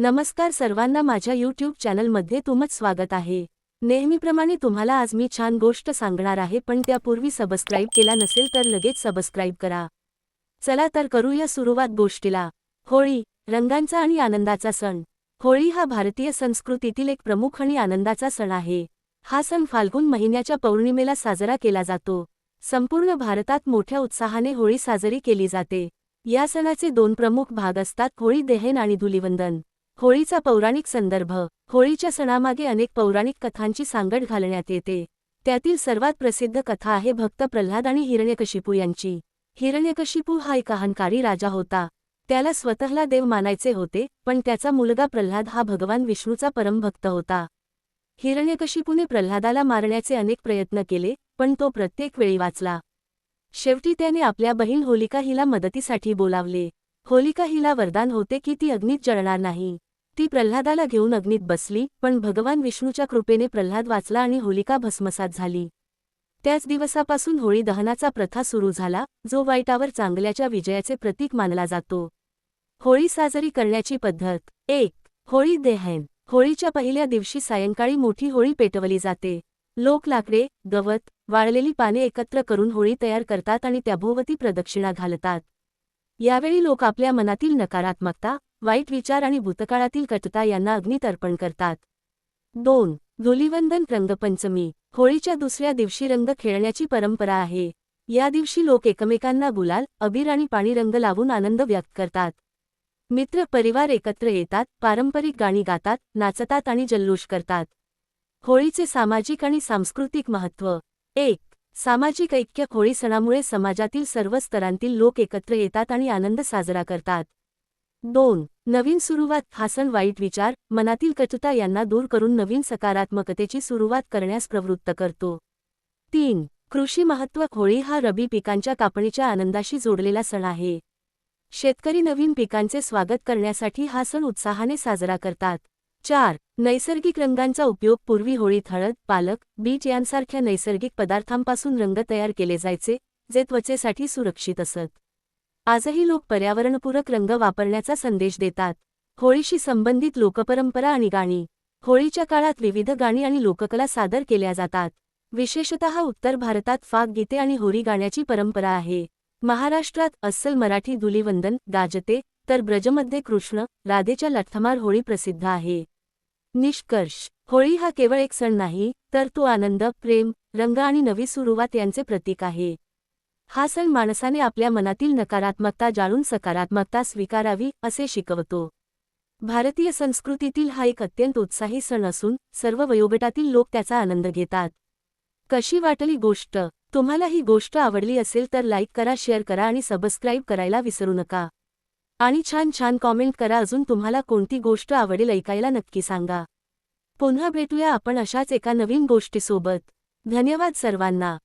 नमस्कार सर्वांना माझ्या यूट्यूब चॅनलमध्ये तुमच स्वागत आहे. नेहमीप्रमाणे तुम्हाला आज मी छान गोष्ट सांगणार आहे पण त्यापूर्वी सबस्क्राईब केला नसेल तर लगेच सबस्क्राईब करा. चला तर करूया सुरुवात गोष्टीला. होळी रंगांचा आणि आनंदाचा सण. होळी हा भारतीय संस्कृतीतील एक प्रमुख आणि आनंदाचा सण आहे. हा सण फाल्गुन महिन्याच्या पौर्णिमेला साजरा केला जातो. संपूर्ण भारतात मोठ्या उत्साहाने होळी साजरी केली जाते. या सणाचे दोन प्रमुख भाग असतात होळी देहेन आणि धुलिवंदन. होळीचा पौराणिक संदर्भ. होळीच्या सणामागे अनेक पौराणिक कथांची सांगड घालण्यात येते. त्यातील सर्वात प्रसिद्ध कथा आहे भक्त प्रल्हाद आणि हिरण्यकशिपू यांची. हिरण्यकशिपू हा एक अहंकारी राजा होता. त्याला स्वतःला देव मानायचे होते पण त्याचा मुलगा प्रल्हाद हा भगवान विष्णूचा परमभक्त होता. हिरण्यकशिपूने प्रल्हादाला मारण्याचे अनेक प्रयत्न केले पण तो प्रत्येक वेळी वाचला. शेवटी त्याने आपल्या बहीण होलिका हिला मदतीसाठी बोलावले. होलिका हिला वरदान होते की ती अग्नीत जळणार नाही. ती प्रल्हादाला घेऊन अग्नीत बसली पण भगवान विष्णूच्या कृपेने प्रल्हाद वाचला आणि होलिका भस्मसात झाली. त्याच दिवसापासून होळी दहनाचा प्रथा सुरू झाला जो वाईटावर चांगल्याच्या विजयाचे प्रतीक मानला जातो. होळी साजरी करण्याची पद्धत. एक. होळी देहन. होळीच्या पहिल्या दिवशी सायंकाळी मोठी होळी पेटवली जाते. लोक लाकडे गवत वाळलेली पाने एकत्र करून होळी तयार करतात आणि त्याभोवती प्रदक्षिणा घालतात. यावेळी लोक आपल्या मनातील नकारात्मकता वाईट विचार आणि भूतकाळातील कटता यांना अग्नीत अर्पण करतात. दोन धुलिवंदन रंगपंचमी होळीच्या दुसऱ्या दिवशी रंग खेळण्याची परंपरा आहे. या दिवशी लोक एकमेकांना गुलाल अबीर आणि पाणी रंग लावून आनंद व्यक्त करतात. मित्र परिवार एकत्र येतात पारंपरिक गाणी गातात नाचतात आणि जल्लोष करतात. होळीचे सामाजिक आणि सांस्कृतिक महत्त्व. एक सामाजिक ऐक्य होळी सणामुळे समाजातील सर्व स्तरांतील लोक एकत्र येतात आणि आनंद साजरा करतात. दोन नवीन सुरुवात हासन वाईट विचार मनातील कटुता यांना दूर करून नवीन सकारात्मकतेची सुरुवात करण्यास प्रवृत्त करतो. तीन कृषी महत्त्व होळी हा रबी पिकांच्या कापणीच्या आनंदाशी जोडलेला सण आहे. शेतकरी नवीन पिकांचे स्वागत करण्यासाठी हा सण उत्साहाने साजरा करतात. चार नैसर्गिक रंगांचा उपयोग पूर्वी होळीत हळद पालक बीट यांसारख्या नैसर्गिक पदार्थांपासून रंग तयार केले जायचे जे त्वचेसाठी सुरक्षित असत. आजही लोक पर्यावरणपूरक रंग वापरण्याचा संदेश देतात. होळीशी संबंधित लोकपरंपरा आणि गाणी. होळीच्या काळात विविध गाणी आणि लोककला सादर केल्या जातात. विशेषतः उत्तर भारतात फाग गीते आणि होळी गाण्याची परंपरा आहे. महाराष्ट्रात अस्सल मराठी धुलिवंदन गाजते तर ब्रजमध्ये कृष्ण राधेच्या लठ्ठमार होळी प्रसिद्ध आहे. निष्कर्ष. होळी हा केवळ एक सण नाही तर तो आनंद प्रेम रंग आणि नवी सुरुवात यांचे प्रतीक आहे. हा सण माणसाने आपल्या मनातील नकारात्मकता जाळून सकारात्मकता स्वीकारावी असे शिकवतो. भारतीय संस्कृतीतील हा एक अत्यंत उत्साही सण असून सर्व वयोगटातील लोक त्याचा आनंद घेतात. कशी वाटली गोष्ट? तुम्हाला ही गोष्ट आवडली असेल तर लाईक करा शेअर करा आणि सबस्क्राईब करायला विसरू नका. आणि छान छान कॉमेंट करा अजून तुम्हाला कोणती गोष्ट आवडेल ऐकायला नक्की सांगा. पुन्हा भेटूया आपण अशाच एका नवीन गोष्टीसोबत. धन्यवाद सर्वांना.